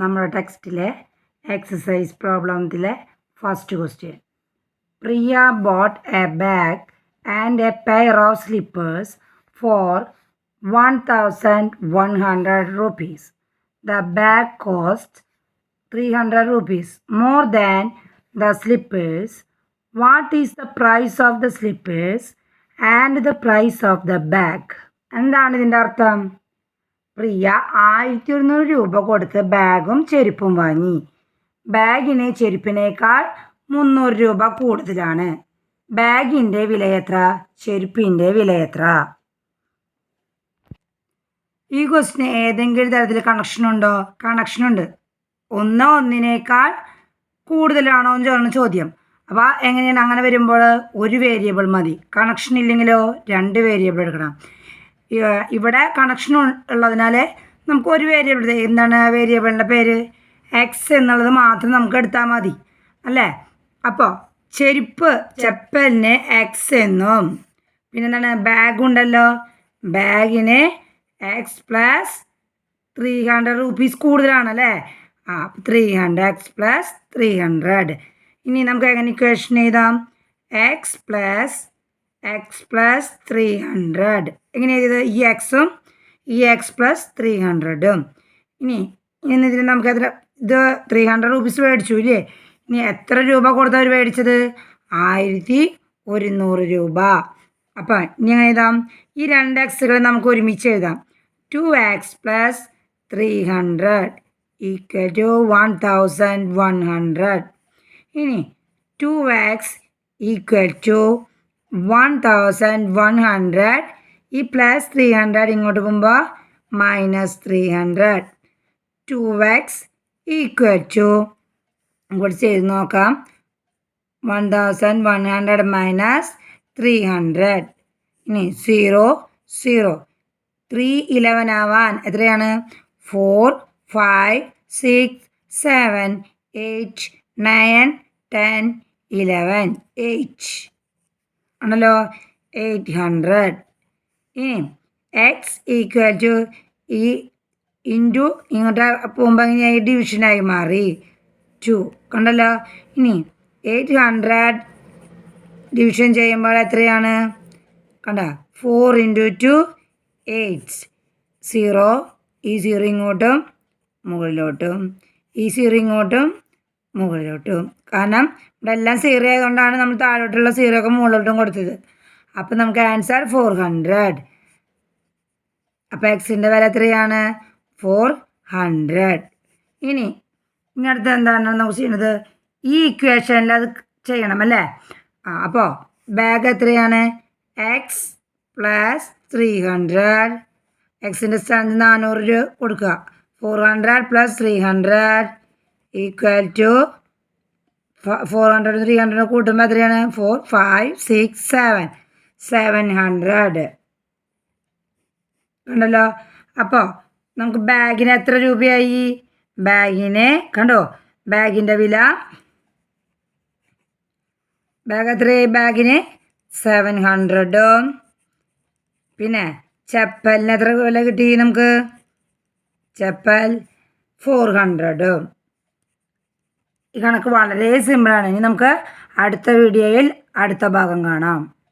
നമ്മുടെ ടെക്സ്റ്റിലെ exercise പ്രോബ്ലത്തിലെ first question Priya bought a bag and a pair of slippers for one thousand one hundred rupees the bag cost three hundred rupees more than the slippers what is the price of the slippers and the price of the bag എന്താണ് ഇതിന്റെ അർത്ഥം? പ്രിയ ആയിരത്തി ഒരുന്നൂറ് രൂപ കൊടുത്ത് ബാഗും ചെരുപ്പും വാങ്ങി. ബാഗിന് ചെരുപ്പിനേക്കാൾ മുന്നൂറ് രൂപ കൂടുതലാണ്. ബാഗിന്റെ വിലയെത്ര? ചെരുപ്പിന്റെ വിലയെത്ര? ഈ ക്വസ്റ്റിന് ഏതെങ്കിലും തരത്തിൽ കണക്ഷൻ ഉണ്ടോ? കണക്ഷൻ ഉണ്ട്. ഒന്ന് ഒന്നിനേക്കാൾ കൂടുതലാണോ എന്ന് എന്നാണ് ചോദ്യം. അപ്പോൾ എങ്ങനെയാണ് അങ്ങനെ വരുമ്പോൾ ഒരു വേരിയബിൾ മതി. കണക്ഷൻ ഇല്ലെങ്കിലോ രണ്ട് വേരിയബിൾ എടുക്കണം. ഇവിടെ കണക്ഷൻ ഉള്ളതിനാൽ നമുക്ക് ഒരു വേരിയബിൾ എന്താണ് വേരിയബിളിന്റെ പേര്? എക്സ് എന്നുള്ളത് മാത്രം നമുക്ക് എടുത്താൽ മതി. അല്ലേ? അപ്പോൾ ചെരുപ്പ് ചെപ്പലിന് എക്സ് എന്നും. പിന്നെന്താണ്? ബാഗ് ഉണ്ടല്ലോ. ബാഗിന് x plus three hundred rupees കൂടുതലാണല്ലേ ആ three hundred x plus three hundred ഇനി നമുക്ക് എങ്ങനെ ഇക്വേഷൻ എഴുതാം? X plus x plus three hundred എങ്ങനെ എഴുതിയത്? ഈ എക്സും ഈ എക്സ് പ്ലസ് ത്രീ ഹൺഡ്രഡും ഇനി ഇനി ഇതിൽ നമുക്ക് അതിൽ ഇത് ത്രീ ഹൺഡ്രഡ് റുപ്പീസ് മേടിച്ചു ഇല്ലേ? ഇനി എത്ര രൂപ കൊടുത്തവർ മേടിച്ചത്? ആയിരത്തി ഒരുന്നൂറ് രൂപ. അപ്പം ഇനി എങ്ങനെ എഴുതാം? ഈ രണ്ട് എക്സുകൾ നമുക്ക് ഒരുമിച്ച് എഴുതാം. Two x plus three hundred equal to one thousand one hundred ഇനി two x equal to one thousand one hundred ഈ പ്ലസ് ത്രീ ഹൺഡ്രഡ് ഇങ്ങോട്ട് പോകുമ്പോൾ minus three hundred two x equal to ഇങ്ങോട്ട് ചെയ്ത് നോക്കാം. One thousand one hundred minus three hundred ഇനി zero zero three eleven ആവാൻ എത്രയാണ്? Four five six seven eight nine ten eleven eight ആണല്ലോ? Eight hundred x equal to ഈ into ഇങ്ങോട്ട് പോകുമ്പോൾ ഇങ്ങനെ ഡിവിഷനായി മാറി. ടു കണ്ടല്ലോ? ഇനി എയ്റ്റ് ഹൺഡ്രഡ് ഡിവിഷൻ ചെയ്യുമ്പോൾ എത്രയാണ്? കണ്ട? Four into two eight zero ഈ സീറോ ഇങ്ങോട്ടും മുകളിലോട്ടും. ഈ സീറോ ഇങ്ങോട്ടും മുകളിലോട്ടും. കാരണം ഇവിടെ എല്ലാം സീറോ ആയതുകൊണ്ടാണ് നമ്മൾ താഴോട്ടുള്ള സീറോ ഒക്കെ മുകളിലോട്ടും കൊടുത്തത്. അപ്പം നമുക്ക് ആൻസർ ഫോർ ഹൺഡ്രഡ് അപ്പോൾ എക്സിന്റെ വില എത്രയാണ്? ഫോർ ഹൺഡ്രഡ് ഇനി ഇനി അടുത്ത് എന്താണ് നമുക്ക് ചെയ്യുന്നത്? ഈ ഇക്വേഷനിൽ അത് ചെയ്യണം അല്ലേ? ആ അപ്പോൾ ബാഗ് എത്രയാണ്? എക്സ് പ്ലസ് ത്രീ ഹൺഡ്രഡ് എക്സിന്റെ സ്ഥാനത്ത് നാനൂറ് രൂപ കൊടുക്കുക. Four hundred plus three hundred equal to four hundred three hundred കൂട്ടുമ്പോൾ എത്രയാണ്? Four five six seven seven hundred കണ്ടല്ലോ? അപ്പോൾ നമുക്ക് ബാഗിന് എത്ര രൂപയായി? ബാഗിന് കണ്ടോ? ബാഗിന്റെ വില? ബാഗ് എത്രയായി? ബാഗിന് സെവൻ ഹൺഡ്രഡും പിന്നെ ചപ്പലിന് എത്ര വില കിട്ടി നമുക്ക്? ചപ്പൽ ഫോർ ഹൺഡ്രഡും ഈ കണക്ക് വളരെ സിമ്പിളാണ്. ഇനി നമുക്ക് അടുത്ത വീഡിയോയിൽ അടുത്ത ഭാഗം കാണാം.